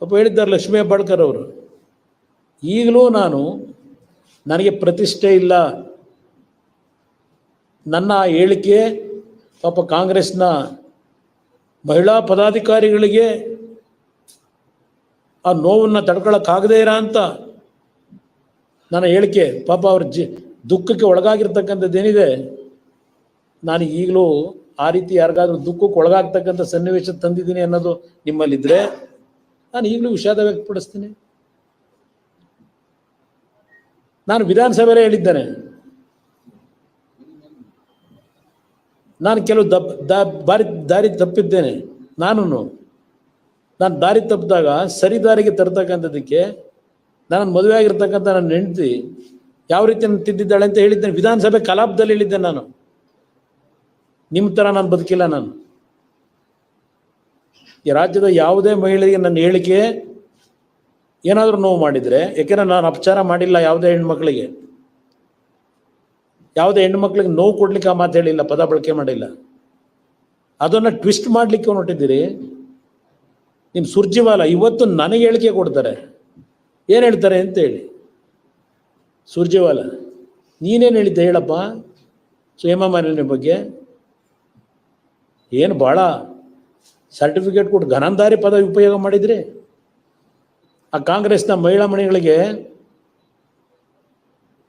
ಪಾಪ ಹೇಳಿದ್ದಾರೆ ಲಕ್ಷ್ಮೀ ಹೆಬ್ಬಾಳ್ಕರ್ ಅವರು, ಈಗಲೂ ನಾನು ನನಗೆ ಪ್ರತಿಷ್ಠೆ ಇಲ್ಲ. ನನ್ನ ಹೇಳಿಕೆ ಪಾಪ ಕಾಂಗ್ರೆಸ್ನ ಮಹಿಳಾ ಪದಾಧಿಕಾರಿಗಳಿಗೆ ಆ ನೋವನ್ನು ತಡ್ಕೊಳಕ್ಕಾಗದೇ ಇರ ಅಂತ ನನ್ನ ಹೇಳಿಕೆ. ಪಾಪ ಅವ್ರ ಜಿ, ದುಃಖಕ್ಕೆ ಒಳಗಾಗಿರ್ತಕ್ಕಂಥದ್ದೇನಿದೆ, ನಾನು ಈಗಲೂ ಆ ರೀತಿ ಯಾರಿಗಾದ್ರೂ ದುಃಖಕ್ಕೆ ಒಳಗಾಗ್ತಕ್ಕಂಥ ಸನ್ನಿವೇಶ ತಂದಿದ್ದೀನಿ ಅನ್ನೋದು ನಿಮ್ಮಲ್ಲಿದ್ದರೆ ನಾನು ಈಗಲೂ ವಿಷಾದ ವ್ಯಕ್ತಪಡಿಸ್ತೀನಿ. ನಾನು ವಿಧಾನಸಭೆಯಲ್ಲೇ ಹೇಳಿದ್ದೇನೆ. ನಾನು ಕೆಲವು ದಪ್ ದಾರಿ ದಾರಿ ತಪ್ಪಿದ್ದೇನೆ. ನಾನು ನಾನು ದಾರಿ ತಪ್ಪಿದಾಗ, ಸರಿ ದಾರಿಗೆ ತರ್ತಕ್ಕಂಥದ್ದಕ್ಕೆ ನಾನು ಮದುವೆ ಆಗಿರ್ತಕ್ಕಂಥ ನನ್ನ ಹೆಂಡತಿ ಯಾವ ರೀತಿ ನಾನು ತಿದ್ದಿದ್ದಾಳೆ ಅಂತ ಹೇಳಿದ್ದೇನೆ. ವಿಧಾನಸಭೆ ಕಲಾಪದಲ್ಲಿ ಹೇಳಿದ್ದೆ ನಾನು. ನಿಮ್ಮ ಥರ ನಾನು ಬದುಕಿಲ್ಲ ನಾನು. ಈ ರಾಜ್ಯದ ಯಾವುದೇ ಮಹಿಳೆಗೆ ನನ್ನ ಹೇಳಿಕೆ ಏನಾದರೂ ನೋವು ಮಾಡಿದರೆ, ಯಾಕೆಂದ್ರೆ ನಾನು ಅಪಚಾರ ಮಾಡಿಲ್ಲ ಯಾವುದೇ ಹೆಣ್ಮಕ್ಳಿಗೆ. ಯಾವುದೇ ಹೆಣ್ಮಕ್ಳಿಗೆ ನೋವು ಕೊಡ್ಲಿಕ್ಕೆ ಆ ಮಾತು ಹೇಳಿಲ್ಲ, ಪದ ಬಳಕೆ ಮಾಡಿಲ್ಲ. ಅದನ್ನು ಟ್ವಿಸ್ಟ್ ಮಾಡಲಿಕ್ಕೆ ಹೊರಟಿದ್ದೀರಿ. ನಿಮ್ಮ ಸುರ್ಜಿವಾಲ, ಇವತ್ತು ನನಗೆ ಹೇಳಿಕೆ ಕೊಡ್ತಾರೆ. ಏನು ಹೇಳ್ತಾರೆ ಅಂತ ಹೇಳಿ ಸುರ್ಜಿವಾಲ, ನೀನೇನು ಹೇಳಿದ್ದೆ ಹೇಳಪ್ಪ? ಸೇಮಾ ಮಾಲಿನ್ಯ ಬಗ್ಗೆ? ಏನು ಭಾಳ ಸರ್ಟಿಫಿಕೇಟ್ ಕೊಟ್ಟು ಘನಂದಾರಿ ಪದವಿ ಉಪಯೋಗ ಮಾಡಿದ್ರಿ ಆ ಕಾಂಗ್ರೆಸ್ನ ಮಹಿಳಾ ಮಣಿಗಳಿಗೆ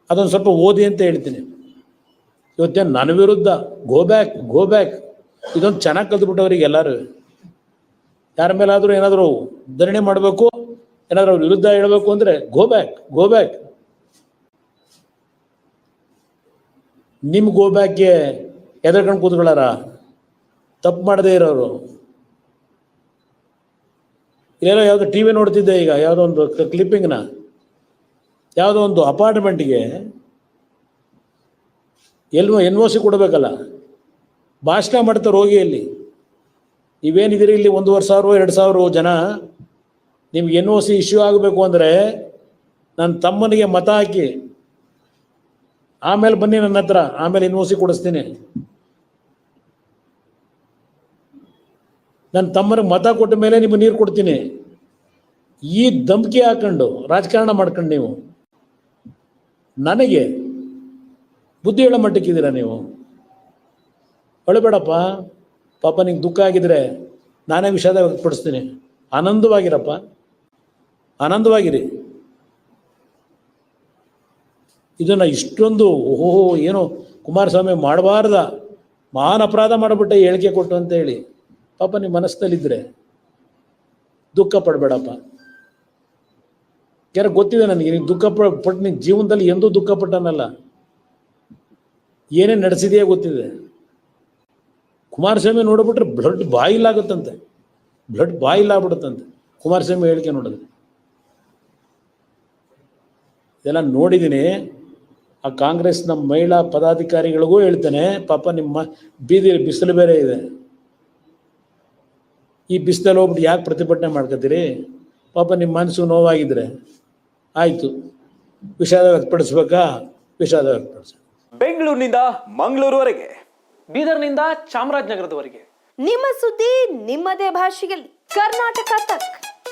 ಅದೊಂದು ಸ್ವಲ್ಪ ಓದಿ ಅಂತ ಹೇಳ್ತೀನಿ. ಇವತ್ತೇ ನನ್ನ ವಿರುದ್ಧ ಗೋ ಬ್ಯಾಕ್ ಗೋ ಬ್ಯಾಕ್ ಇದೊಂದು ಚೆನ್ನಾಗಿ ಕಲ್ತ್ಬಿಟ್ಟವ್ರಿಗೆ ಎಲ್ಲರೂ. ಯಾರ ಮೇಲಾದರೂ ಏನಾದರೂ ಧರಣಿ ಮಾಡಬೇಕು, ಏನಾದರೂ ವಿರುದ್ಧ ಹೇಳಬೇಕು ಅಂದರೆ ಗೋ ಬ್ಯಾಕ್ ಗೋ ಬ್ಯಾಕ್ ನಿಮ್ಮ ಗೋ ಬ್ಯಾಕ್ಗೆ ಎದರ್ಕೊಂಡು ಕೂತ್ಕೊಳ್ಳಾರ? ತಪ್ಪು ಮಾಡದೇ ಇರೋರು. ಇಲ್ಲೇನೋ ಯಾವುದೋ ಟಿ ವಿ ನೋಡ್ತಿದ್ದೆ ಈಗ, ಯಾವುದೋ ಒಂದು ಕ್ಲಿಪ್ಪಿಂಗ್ನ ಯಾವುದೋ ಒಂದು ಅಪಾರ್ಟ್ಮೆಂಟ್ಗೆ ಎಲ್ ಎನ್ ಒ ಸಿ ಕೊಡಬೇಕಲ್ಲ. ಭಾಷಣ ಮಾಡ್ತಾರೆ ರೋಗಿಯಲ್ಲಿ. ಇಲ್ಲಿ ಒಂದೂವರೆ ಸಾವಿರ ಎರಡು ಸಾವಿರ ಜನ ನಿಮ್ಗೆ ಎನ್ ಒ ಸಿ ಇಶ್ಯೂ ಆಗಬೇಕು ಅಂದರೆ ನನ್ನ ತಮ್ಮನಿಗೆ ಮತ ಹಾಕಿ, ಆಮೇಲೆ ಬನ್ನಿ ನನ್ನ ಹತ್ರ, ಆಮೇಲೆ ಎನ್ ಒ ಸಿ ಕೊಡಿಸ್ತೀನಿ. ನನ್ನ ತಮ್ಮನಿಗೆ ಮತ ಕೊಟ್ಟ ಮೇಲೆ ನಿಮಗೆ ನೀರು ಕೊಡ್ತೀನಿ. ಈ ಧಮಕಿ ಹಾಕೊಂಡು ರಾಜಕಾರಣ ಮಾಡ್ಕೊಂಡು ನೀವು. ನನಗೆ ಬುದ್ಧಿ ಹೇಳೋ ಮಟ್ಟಕ್ಕಿದ್ದೀರಾ ನೀವು? ಅಳಬೇಡಪ್ಪ ಪಾಪ ನಿಂಗೆ ದುಃಖ ಆಗಿದ್ರೆ ನಾನೇ ವಿಷಾದ ವ್ಯಕ್ತಪಡಿಸ್ತೀನಿ. ಆನಂದವಾಗಿರಪ್ಪ. ಆನಂದವಾಗಿರಿ. ಇದನ್ನು ಇಷ್ಟೊಂದು ಓಹೋ ಏನೋ ಕುಮಾರಸ್ವಾಮಿ ಮಾಡಬಾರ್ದ. ಮಹಾನ್ ಅಪರಾಧ ಮಾಡಿಬಿಟ್ಟೆ ಹೇಳಿಕೆ ಕೊಟ್ಟು ಅಂತ ಹೇಳಿ. ಪಾಪ ನಿಮ್ಮ ಮನಸ್ಸಿನಲ್ಲಿದ್ದರೆ ದುಃಖ ಪಡಬೇಡಪ್ಪ. ಯಾರು ಗೊತ್ತಿದೆ ನನಗೆ, ನೀನು ದುಃಖ ಪಟ್ಟು ನಿನ್ನ ಜೀವನದಲ್ಲಿ ಎಂದೂ ದುಃಖ ಪಟ್ಟನಲ್ಲ. ಏನೇ ನಡೆಸಿದೆಯೇ ಗೊತ್ತಿದೆ. ಕುಮಾರಸ್ವಾಮಿ ನೋಡ್ಬಿಟ್ರೆ ಬ್ಲಡ್ ಬಾಯಿಲಾಗುತ್ತಂತೆ ಬ್ಲಡ್ ಬಾಯಿಲಾಗ್ಬಿಡುತ್ತಂತೆ ಕುಮಾರಸ್ವಾಮಿ ಹೇಳಿಕೆ ನೋಡಿದ್ರೆ. ಇದೆಲ್ಲ ನೋಡಿದ್ದೀನಿ. ಆ ಕಾಂಗ್ರೆಸ್ನ ಮಹಿಳಾ ಪದಾಧಿಕಾರಿಗಳಿಗೂ ಹೇಳ್ತೇನೆ. ಪಾಪ ನಿಮ್ಮ ಬೀದಿ ಬಿಸಿಲು ಬೇರೆ ಇದೆ. ಈ ಬಿಸಿಲಲ್ಲಿ ಹೋಗ್ಬಿಟ್ಟು ಯಾಕೆ ಪ್ರತಿಭಟನೆ ಮಾಡ್ಕೋತೀರಿ ಪಾಪ ನಿಮ್ಮ ಮನಸ್ಸು ನೋವಾಗಿದ್ರೆ ಆಯಿತು. ವಿಷಾದ ವ್ಯಕ್ತಪಡಿಸ್ಬೇಕಾ? ವಿಷಾದ ವ್ಯಕ್ತಪಡಿಸ ಬೆಂಗಳೂರಿನಿಂದ ಮಂಗಳೂರುವರೆಗೆ ಬೀದರ್ನಿಂದ ಚಾಮರಾಜನಗರದವರೆಗೆ. ನಿಮ್ಮ ಸುದ್ದಿ ನಿಮ್ಮದೇ ಭಾಷೆಯಲ್ಲಿ. ಕರ್ನಾಟಕ ತಕ್.